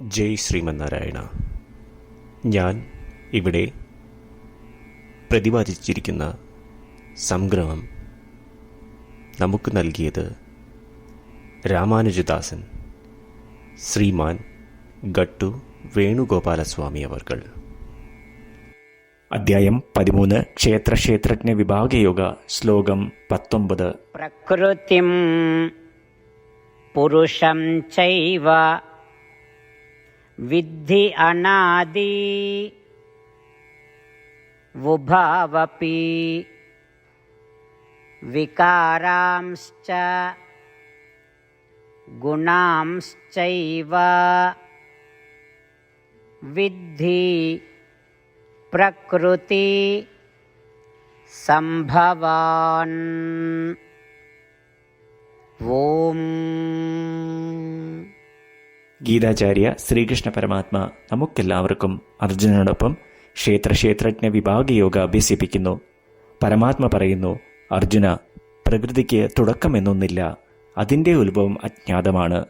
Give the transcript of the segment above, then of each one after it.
ജയ് ശ്രീമന്നാരായണ. ഞാൻ ഇവിടെ പ്രതിപാദിച്ചിരിക്കുന്ന സംഗ്രഹം നമുക്ക് നൽകിയത് രാമാനുജദാസൻ ശ്രീമാൻ ഗട്ടു വേണുഗോപാലസ്വാമി അവർകൾ. അധ്യായം പതിമൂന്ന് ക്ഷേത്രക്ഷേത്രജ്ഞ വിഭാഗയോഗ ശ്ലോകം പത്തൊമ്പത്. പ്രകൃതിം പുരുഷം ചൈവ विद्धि अनादि। वुभावपि। विकारांश्च। गुणांश्चैव। विद्धि प्रकृति सम्भवान् ഓം ഗീതാചാര്യ ശ്രീകൃഷ്ണ പരമാത്മ നമുക്കെല്ലാവർക്കും അർജുനനോടൊപ്പം ക്ഷേത്രക്ഷേത്രജ്ഞ വിഭാഗയോഗ അഭ്യസിപ്പിക്കുന്നു. പരമാത്മ പറയുന്നു അർജുന പ്രകൃതിക്ക് തുടക്കമെന്നൊന്നില്ല. അതിന്റെ ഉത്ഭവം അജ്ഞാതമാണ്.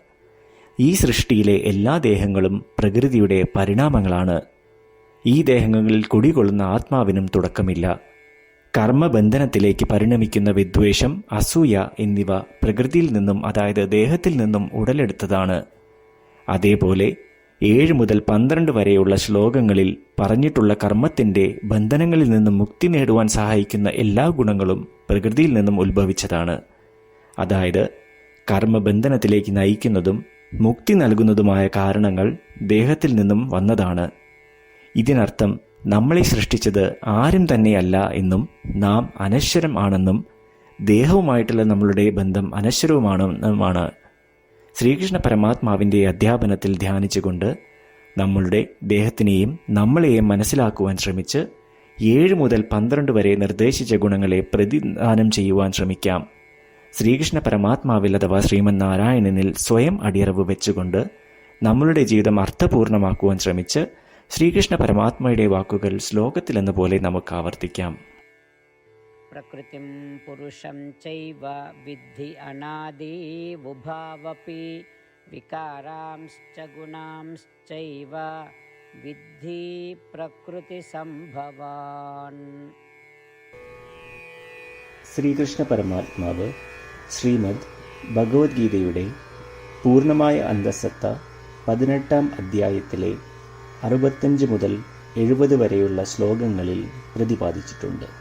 ഈ സൃഷ്ടിയിലെ എല്ലാ ദേഹങ്ങളും പ്രകൃതിയുടെ പരിണാമങ്ങളാണ്. ഈ ദേഹങ്ങളിൽ കുടികൊള്ളുന്ന ആത്മാവിനും തുടക്കമില്ല. കർമ്മബന്ധനത്തിലേക്ക് പരിണമിക്കുന്ന വിദ്വേഷം അസൂയ എന്നിവ പ്രകൃതിയിൽ നിന്നും അതായത് ദേഹത്തിൽ നിന്നും ഉടലെടുത്തതാണ്. അതേപോലെ ഏഴ് മുതൽ പന്ത്രണ്ട് വരെയുള്ള ശ്ലോകങ്ങളിൽ പറഞ്ഞിട്ടുള്ള കർമ്മത്തിന്റെ ബന്ധനങ്ങളിൽ നിന്നും മുക്തി നേടുവാൻ സഹായിക്കുന്ന എല്ലാ ഗുണങ്ങളും പ്രകൃതിയിൽ നിന്നും ഉത്ഭവിച്ചതാണ്. അതായത് കർമ്മബന്ധനത്തിലേക്ക് നയിക്കുന്നതും മുക്തി നൽകുന്നതുമായ കാരണങ്ങൾ ദേഹത്തിൽ നിന്നും വന്നതാണ്. ഇതിനർത്ഥം നമ്മളെ സൃഷ്ടിച്ചത് ആരും തന്നെയല്ല എന്നും നാം അനശ്വരം ആണെന്നും ദേഹവുമായിട്ടുള്ള നമ്മളുടെ ബന്ധം അനശ്വരവുമാണെന്നുമാണ് ശ്രീകൃഷ്ണ പരമാത്മാവിന്റെ അധ്യാപനത്തിൽ ധ്യാനിച്ചുകൊണ്ട് നമ്മളുടെ ദേഹത്തിനെയും നമ്മളെയും മനസ്സിലാക്കുവാൻ ശ്രമിച്ച് ഏഴ് മുതൽ പന്ത്രണ്ട് വരെ നിർദ്ദേശിച്ച ഗുണങ്ങളെ പ്രതിദാനം ചെയ്യുവാൻ ശ്രമിക്കാം. ശ്രീകൃഷ്ണ പരമാത്മാവിൽ അഥവാ ശ്രീമന്നാരായണനിൽ സ്വയം അടിയറവ് വെച്ചുകൊണ്ട് നമ്മളുടെ ജീവിതം അർത്ഥപൂർണമാക്കുവാൻ ശ്രമിച്ച് ശ്രീകൃഷ്ണ പരമാത്മയുടെ വാക്കുകൾ ശ്ലോകത്തിലെന്ന പോലെ നമുക്ക് ആവർത്തിക്കാം. प्रकृतिं पुरुषं चैव विद्धि अनादि वुभावपि विकारांश्च गुणांश्चैव विद्धि प्रकृतिसम्भवान् ശ്രീകൃഷ്ണ പരമാത്മാവ് ശ്രീമദ് ഭഗവത്ഗീതയുടെ പൂർണ്ണമായ അന്തസത്ത പതിനെട്ടാം അധ്യായത്തിലെ അറുപത്തഞ്ച് മുതൽ എഴുപത് വരെയുള്ള ശ്ലോകങ്ങളിൽ പ്രതിപാദിച്ചിട്ടുണ്ട്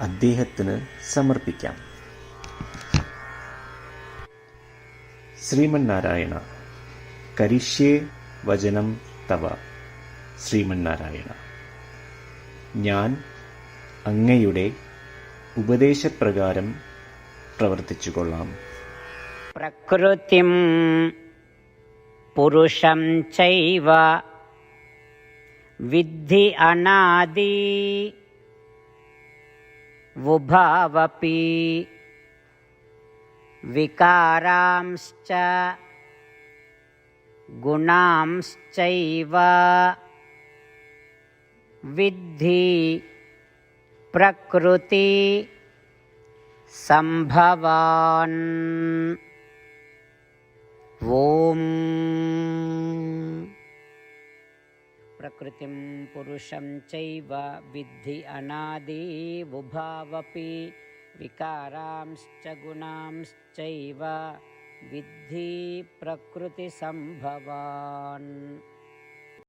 അദ്ദേഹത്തിന് സമർപ്പിക്കാം. ശ്രീമന്നാരായണ കരിഷ്യേ വചനം തവ. ശ്രീമന്നാരായണ ഞാൻ അങ്ങയുടെ ഉപദേശപ്രകാരം പ്രവർത്തിച്ചു കൊള്ളാം പ്രകൃതിം പുരുഷം ചൈവ. വിദ്ധി അനാദി. वुभावपि विकारांश्च गुणांश्चैव विद्धि प्रकृति सम्भवान् ॐ प्रकृतिं पुरुषं चैव विद्धि अनादिवुभावपि विकारांश्च गुणांश्चैव विद्धि प्रकृतिसम्भवान्।